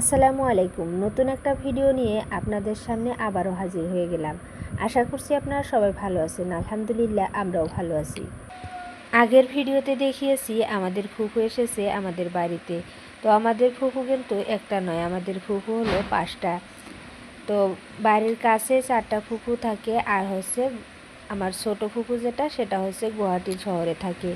আসসালামু আলাইকুম। নতুন একটা ভিডিও নিয়ে আপনাদের সামনে আবারও হাজির হয়ে গেলাম। আশা করছি আপনারা সবাই ভালো আছেন। আলহামদুলিল্লাহ, আমরাও ভালো আছি। আগের ভিডিওতে দেখিয়েছি, আমাদের ফুফু এসেছে আমাদের বাড়িতে। তো আমাদের ফুফু কিন্তু একটা নয়, আমাদের ফুফু হলো পাঁচটা। তো বাড়ির কাছে চারটা ফুফু থাকে, আর হচ্ছে আমার ছোট ফুফু যেটা, সেটা হচ্ছে গুয়াহাটি শহরে থাকে।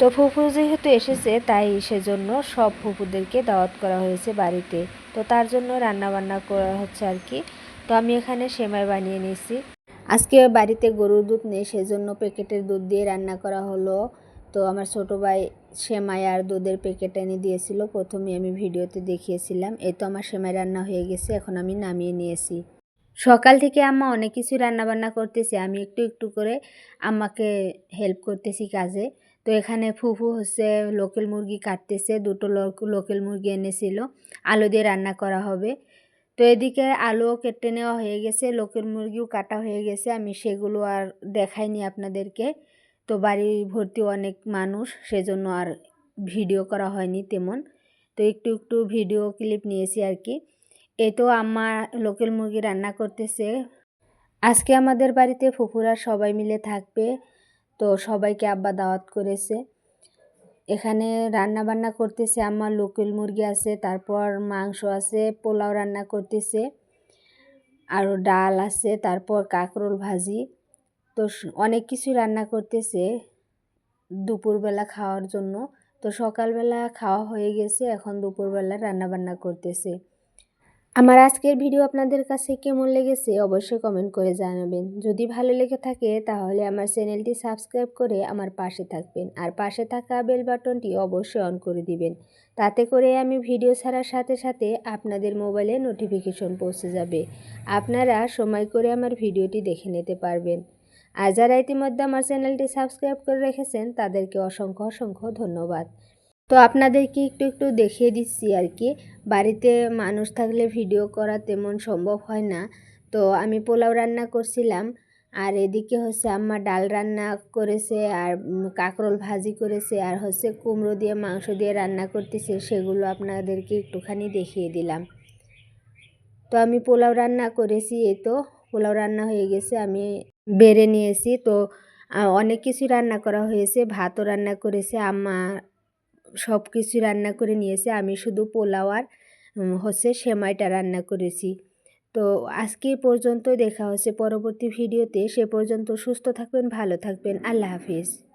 তো ফুফু যেহেতু এসেছে, তাই সেজন্য সব ফুফুদেরকে দাওয়াত করা হয়েছে বাড়িতে। তো তার জন্য রান্না বান্না করা হচ্ছে আর কি। তো আমি এখানে সেমাই বানিয়ে নিয়েছি। আজকে বাড়িতে গরুর দুধ নেই, সেজন্য প্যাকেটের দুধ দিয়ে রান্না করা হলো। তো আমার ছোটো ভাই সেমাই আর দুধের প্যাকেট এনে দিয়েছিল। প্রথমে আমি ভিডিওতে দেখিয়েছিলাম। এই তো আমার সেমাই রান্না হয়ে গেছে, এখন আমি নামিয়ে নিয়েছি। সকাল থেকে আম্মা অনেক কিছু রান্না বান্না করতেছে। আমি একটু একটু করে আম্মাকে হেল্প করতেছি কাজে। তো এখানে ফুফু হচ্ছে লোকেল মুরগি কাটতেছে, দুটো লোকেল মুরগি এনেছিল, আলু দিয়ে রান্না করা হবে। তো এদিকে আলুও কেটে নেওয়া হয়ে গেছে, লোকেল মুরগিও কাটা হয়ে গেছে, আমি সেগুলো আর দেখাইনি আপনাদেরকে। তো বাড়ি ভর্তি অনেক মানুষ, সেজন্য আর ভিডিও করা হয়নি তেমন। তো একটু একটু ভিডিও ক্লিপ নিয়েছি আর কি। এই তো আম্মা লোকেল মুরগি রান্না করতেছে। আজকে আমাদের বাড়িতে ফুফুরা সবাই মিলে থাকবে। তো সবাইকে আব্বা দাওয়াত করেছে। এখানে রান্না বান্না করতেছে আমার লোকেল মুরগি আছে, তারপর মাংস আছে, পোলাও রান্না করতেছে আরও ডাল আছে, তারপর কাঁকরোল ভাজি। তো অনেক কিছু রান্না করতেছে দুপুরবেলা খাওয়ার জন্য। তো সকালবেলা খাওয়া হয়ে গেছে, এখন দুপুরবেলা রান্না বান্না করতেছে। আমার আজকের ভিডিও আপনাদের কাছে কেমন লেগেছে অবশ্যই কমেন্ট করে জানাবেন। যদি ভালো লেগে থাকে তাহলে আমার চ্যানেলটি সাবস্ক্রাইব করে আমার পাশে থাকবেন আর পাশে থাকা বেল বাটনটি অবশ্যই অন করে দিবেন। তাতে করে আমি ভিডিও ছাড়ার সাথে সাথে আপনাদের মোবাইলে নোটিফিকেশন পৌঁছে যাবে। আপনারা সময় করে আমার ভিডিওটি দেখে নিতে পারবেন। আর যারা ইতিমধ্যে আমার চ্যানেলটি সাবস্ক্রাইব করে রেখেছেন তাদেরকে অসংখ্য অসংখ্য ধন্যবাদ। তো আপনাদেরকে একটু একটু দেখিয়ে দিচ্ছি আর কি। বাড়িতে মানুষ থাকলে ভিডিও করা তেমন সম্ভব হয় না। তো আমি পোলাও রান্না করছিলাম, আর এদিকে হচ্ছে আম্মা ডাল রান্না করেছে, আর কাঁকরোল ভাজি করেছে, আর হচ্ছে কুমড়ো দিয়ে, মাংস দিয়ে রান্না করতেছে, সেগুলো আপনাদেরকে একটুখানি দেখিয়ে দিলাম। তো আমি পোলাও রান্না করেছি এ তো পোলাও রান্না হয়ে গেছে, আমি বেড়ে নিয়েছি। তো অনেক কিছু রান্না করা হয়েছে, ভাতও রান্না করেছে, আম্মা সব কিছু রান্না করে নিয়েছে। আমি শুধু পোলাও আর হচ্ছে সেমাইটা রান্না করেছি। তো আজকে পর্যন্ত দেখা হচ্ছে পরবর্তী ভিডিওতে। সে পর্যন্ত সুস্থ থাকবেন, ভালো থাকবেন। আল্লাহ হাফিজ।